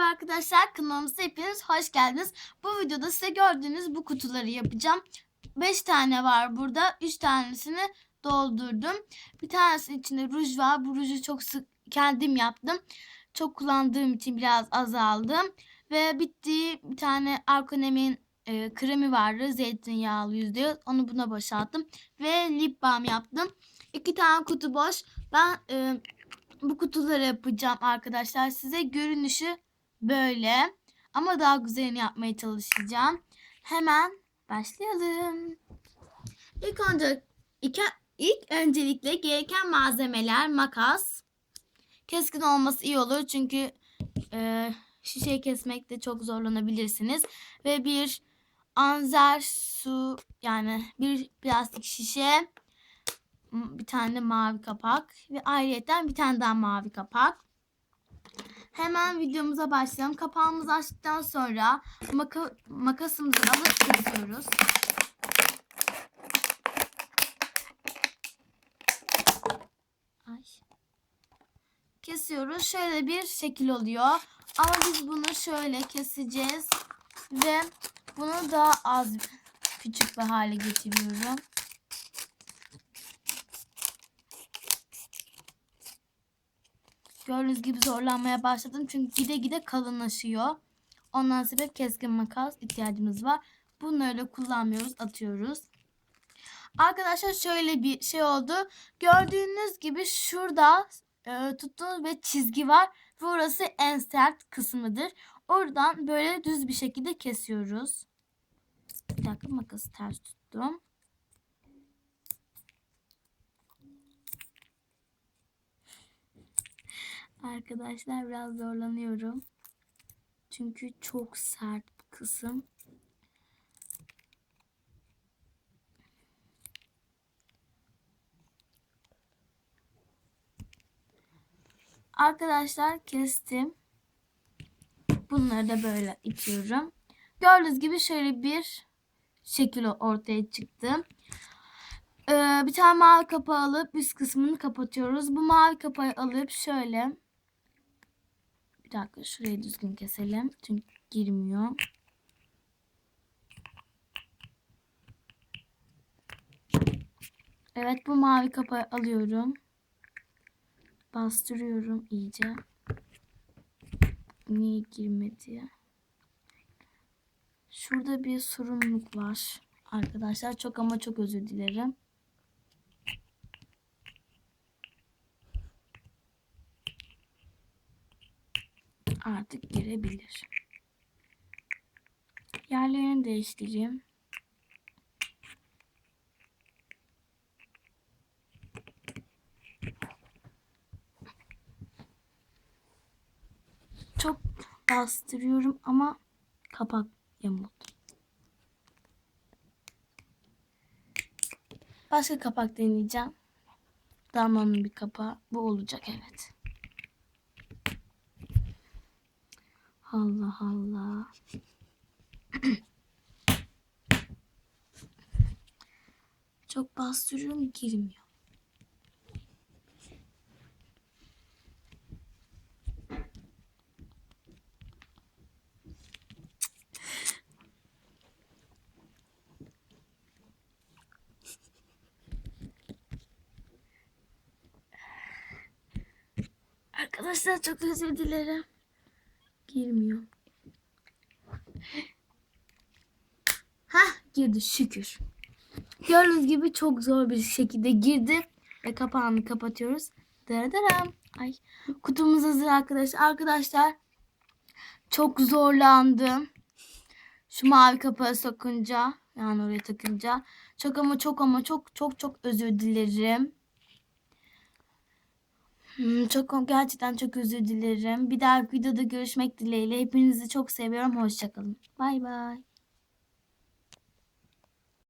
Merhaba arkadaşlar kanalımıza hepiniz hoş geldiniz. Bu videoda size gördüğünüz bu kutuları yapacağım. 5 tane var burada. 3 tanesini doldurdum. Bir tanesinin içinde ruj var. Bu ruju çok sık kendim yaptım. Çok kullandığım için biraz azaldım. Ve bitti bir tane Arkonem'in e, kremi vardı. Zeytinyağlı yüzde Onu buna boşalttım. Ve lip balm yaptım. İki tane kutu boş. Ben e, bu kutuları yapacağım arkadaşlar. Size görünüşü böyle. Ama daha güzelini yapmaya çalışacağım. Hemen başlayalım. İlk önce ilk, ilk öncelikle gereken malzemeler makas. Keskin olması iyi olur çünkü e, şişeyi kesmekte çok zorlanabilirsiniz. Ve bir anzer su yani bir plastik şişe bir tane mavi kapak ve ayrıyeten bir tane daha mavi kapak. Hemen videomuza başlayalım. Kapağımızı açtıktan sonra maka makasımızı alıp kesiyoruz. Ay. Kesiyoruz. Şöyle bir şekil oluyor. Ama biz bunu şöyle keseceğiz ve bunu daha az küçük bir hale getiriyorum. Gördüğünüz gibi zorlanmaya başladım. Çünkü gide gide kalınlaşıyor. Ondan sebep keskin makas ihtiyacımız var. Bunları kullanmıyoruz, atıyoruz. Arkadaşlar şöyle bir şey oldu. Gördüğünüz gibi şurada e, tuttuğunuz bir çizgi var. Ve en sert kısmıdır. Oradan böyle düz bir şekilde kesiyoruz. Bir dakika makası ters tuttum. Arkadaşlar biraz zorlanıyorum. Çünkü çok sert kısım. Arkadaşlar kestim. Bunları da böyle itiyorum. Gördüğünüz gibi şöyle bir şekil ortaya çıktı. Ee, bir tane mavi kapağı alıp üst kısmını kapatıyoruz. Bu mavi kapağı alıp şöyle bir dakika şurayı düzgün keselim. Çünkü girmiyor. Evet bu mavi kapağı alıyorum. Bastırıyorum iyice. Niye girmedi? Şurada bir sorumluluk var. Arkadaşlar çok ama çok özür dilerim. Artık girebilir. Yerlerini değiştireyim. Çok bastırıyorum ama kapak yamuldu. Başka kapak deneyeceğim. Damlanın bir kapağı. Bu olacak evet. Allah Allah. Çok bastırıyorum girmiyor. Arkadaşlar çok özür dilerim girmiyor. Ha girdi şükür. Gördüğünüz gibi çok zor bir şekilde girdi ve kapağını kapatıyoruz. Daradaram. Ay kutumuz hazır arkadaşlar. Arkadaşlar çok zorlandım. Şu mavi kapağı sokunca yani oraya takınca çok ama çok ama çok çok çok özür dilerim. Hmm, çok gerçekten çok özür dilerim. Bir daha videoda görüşmek dileğiyle. Hepinizi çok seviyorum. Hoşçakalın. Bay bay.